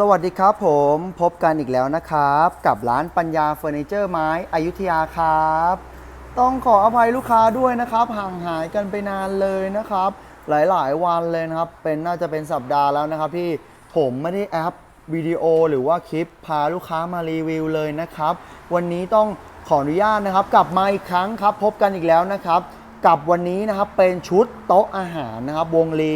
สวัสดีครับผมพบกันอีกแล้วนะครับ กับร้านปัญญาเฟอร์นิเจอร์ไม้อยุธยาครับ ต้องขออภัยลูกค้าด้วยนะครับ ห่างหายกันไปนานเลยนะครับ หลายๆวันเลยนะครับ เป็นน่าจะเป็นสัปดาห์แล้วนะครับที่ผมไม่ได้แอปวิดีโอหรือว่าคลิปพาลูกค้ามารีวิวเลยนะครับ วันนี้ต้องขออนุญาตนะครับ กลับมาอีกครั้งครับ พบกันอีกแล้วนะครับ กับวันนี้นะครับเป็นชุดโต๊ะอาหารนะครับ วงลี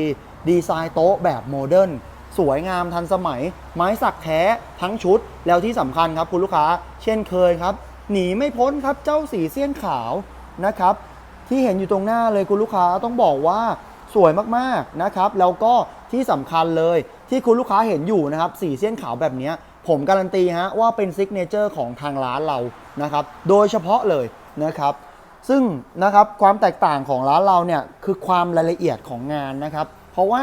ดีไซน์โต๊ะแบบโมเดิร์น สวยงามทันสมัย ไม้สักแท้ทั้งชุด แล้วที่สำคัญครับคุณลูกค้า เช่นเคยครับ หนีไม่พ้นครับเจ้าสีเสี้ยนขาวนะครับ ที่เห็นอยู่ตรงหน้าเลยคุณลูกค้าต้องบอกว่าสวยมากๆนะครับ แล้วก็ที่สำคัญเลยที่คุณลูกค้าเห็นอยู่นะครับ สีเส้นขาวแบบนี้ผมการันตีฮะว่าเป็นซิกเนเจอร์ของทางร้านเรานะครับ โดยเฉพาะเลยนะครับ ซึ่งนะครับความแตกต่างของร้านเราเนี่ยคือความรายละเอียดของงานนะครับ เพราะว่า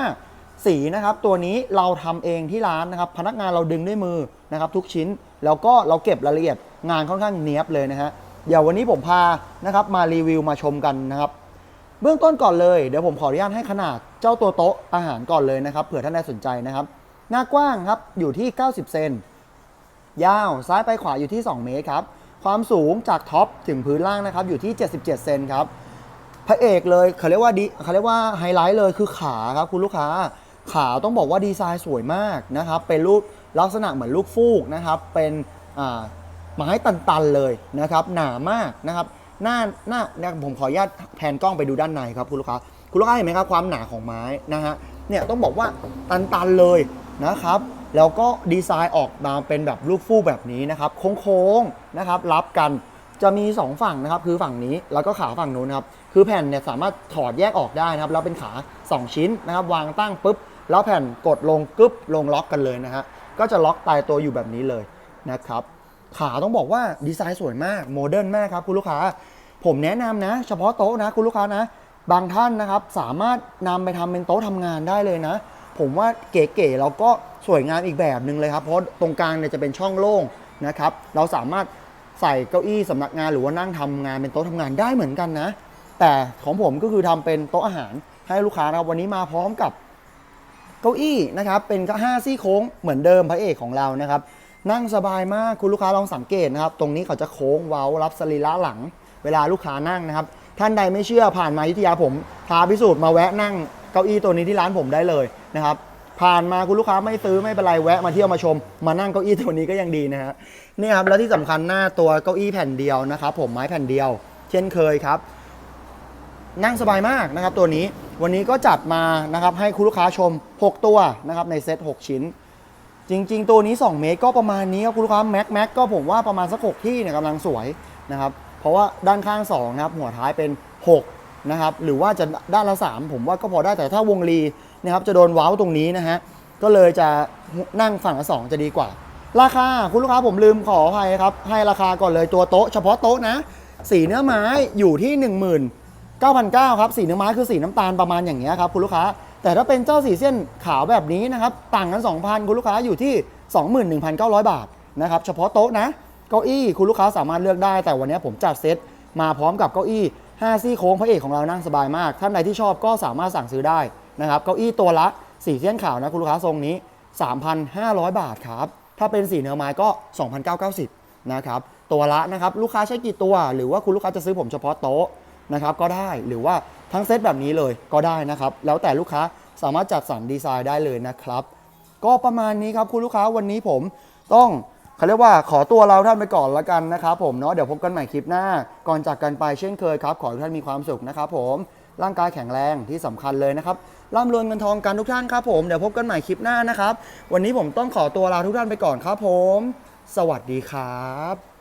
สีนะครับตัวนี้เราทำเองที่ร้านนะครับ พนักงานเราดึงด้วยมือนะครับ ทุกชิ้นแล้วก็เราเก็บรายละเอียดงานค่อนข้างเนี้ยบเลยนะฮะเดี๋ยววันนี้ผมพานะครับมารีวิวมาชมกันนะครับ เบื้องต้นก่อนเลยเดี๋ยวผมขออนุญาตให้ขนาดเจ้าตัวโต๊ะอาหารก่อนเลยนะครับเผื่อท่านใดสนใจนะครับ หน้ากว้างครับอยู่ที่ 90 เซนยาวซ้ายไปขวาอยู่ที่ 2 เมตรครับความสูงจากท็อปถึงพื้นล่างนะครับอยู่ที่ 77 เซนครับพระเอกเลยเขาเรียกว่าดีเขาเรียกว่าไฮไลท์เลยคือขาครับคุณลูกค้า ขาต้องบอกว่าดีไซน์สวยมากนะครับ เป็นรูปลักษณะเหมือนลูกฟูกนะครับ เป็นไม้ตันๆเลยนะครับ หนามากนะครับหน้าหน้าเนี่ยผมขออนุญาตแผนกล้องไปดูด้านในครับคุณลูกค้าคุณลูกค้าเห็นไหมครับความหนาของไม้นะฮะเนี่ยต้องบอกว่าตันๆเลยนะครับ แล้วก็ดีไซน์ออกมาเป็นแบบลูกฟูกแบบนี้นะครับ โค้งๆนะครับรับกันจะมี 2 ฝั่งนะครับ คือฝั่งนี้แล้วก็ขาฝั่งนู้นครับ คือแผ่นเนี่ยสามารถถอดแยกออกได้นะครับ แล้วเป็นขา 2 ชิ้นนะครับ วางตั้งปุ๊บ แล้วแผ่นกดลงกึ๊บลงล็อกกันเลยนะฮะ ก็จะล็อกตายตัวอยู่แบบนี้เลยนะครับ ขาต้องบอกว่าดีไซน์สวยมากโมเดิร์นมากครับคุณลูกค้า ผมแนะนำนะ เฉพาะโต๊ะนะคุณลูกค้านะ บางท่านนะครับสามารถนำไปทำเป็นโต๊ะทำงานได้เลยนะ ผมว่าเก๋ๆแล้วก็สวยงามอีกแบบหนึ่งเลยครับ เพราะตรงกลางเนี่ยจะเป็นช่องโล่งนะครับ เราสามารถใส่เก้าอี้สำนักงานหรือว่านั่งทำงานเป็นโต๊ะทำงานได้เหมือนกันนะ แต่ของผมก็คือทำเป็นโต๊ะอาหารให้ลูกค้านะครับวันนี้มาพร้อมกับ เก้าอี้นะครับเป็นก็ห้าซี่โค้งเหมือนเดิมพระเอกของเรานะครับ นั่งสบายมากคุณลูกค้าลองสังเกตนะครับ ตรงนี้เขาจะโค้งเว้ารับสรีระหลัง เวลาลูกค้านั่งนะครับ ท่านใดไม่เชื่อผ่านมายุทธยาผมพาพิสูจน์มาแวะนั่งเก้าอี้ตัวนี้ที่ร้านผมได้เลยนะครับผ่านมาคุณลูกค้าไม่ซื้อไม่เป็นไรแวะมาเที่ยวมาชม มานั่งเก้าอี้ตัวนี้ก็ยังดีนะฮะนี่ครับแล้วที่สำคัญหน้าตัวเก้าอี้แผ่นเดียวนะครับผมไม้แผ่นเดียว เช่นเคยครับ นั่งสบายมากนะครับตัวนี้ วันนี้ก็จัดมานะครับให้คุณลูกค้าชม 6 ตัวนะครับในเซต6 ชิ้น จริง ๆ ตัวนี้ 2 เมตรก็ประมาณนี้ครับคุณลูกค้าแม็กแม็กก็ผมว่าประมาณสัก6ที่เนี่ยกำลังสวยนะครับเพราะว่าด้านข้าง2นะครับหัวท้ายเป็น 6 นะครับ หรือว่าจะด้านละ 3 ผมว่าก็พอได้แต่ถ้าวงลีนะครับจะโดนว้าวตรงนี้นะฮะก็เลยจะนั่งฝั่งละ 2 จะดีกว่า ราคาคุณลูกค้าผมลืมขออภัยครับให้ราคาก่อนเลยตัวโต๊ะเฉพาะโต๊ะนะสีเนื้อไม้อยู่ที่ 1 0,000 9,900ครับสีเนื้อไม้คือสีน้ำตาลประมาณอย่างเงี้ยครับคุณลูกค้า แต่ถ้าเป็นเจ้าสีเส้นขาวแบบนี้นะครับต่างกัน 2,000 คุณลูกค้าอยู่ที่ 21,900 บาทนะครับเฉพาะโต๊ะนะเก้าอี้คุณลูกค้าสามารถเลือกได้ แต่วันนี้ผมจัดเซตมาพร้อมกับเก้าอี้5ซี่โค้งพระเอกของเรานั่งสบายมาก ท่านใดที่ชอบก็สามารถสั่งซื้อได้นะครับเก้าอี้ตัวละสีเส้นขาวนะคุณลูกค้าทรงนี้ 3,500 บาทครับถ้าเป็นสีเนื้อไม้ก็ 2,990นะครับตัวละนะครับลูกค้าใช้กี่ตัว หรือว่าคุณลูกค้าจะซื้อผมเฉพาะโต๊ะ นะครับก็ได้หรือว่าทั้งเซตแบบนี้เลยก็ได้นะครับ แล้วแต่ลูกค้าสามารถจัดสรรดีไซน์ได้เลยนะครับ ก็ประมาณนี้ครับคุณลูกค้าวันนี้ผมต้องเขาเรียกว่าขอตัวเราท่านไปก่อนละกันนะครับผมเนาะเดี๋ยวพบกันใหม่คลิปหน้า ก่อนจากกันไปเช่นเคยครับ ขอให้ทุกท่านมีความสุขนะครับผมร่างกายแข็งแรงที่สำคัญเลยนะครับร่ำรวยเงินทองกันทุกท่านครับผมเดี๋ยวพบกันใหม่คลิปหน้านะครับ วันนี้ผมต้องขอตัวลาทุกท่านไปก่อนครับผม สวัสดีครับ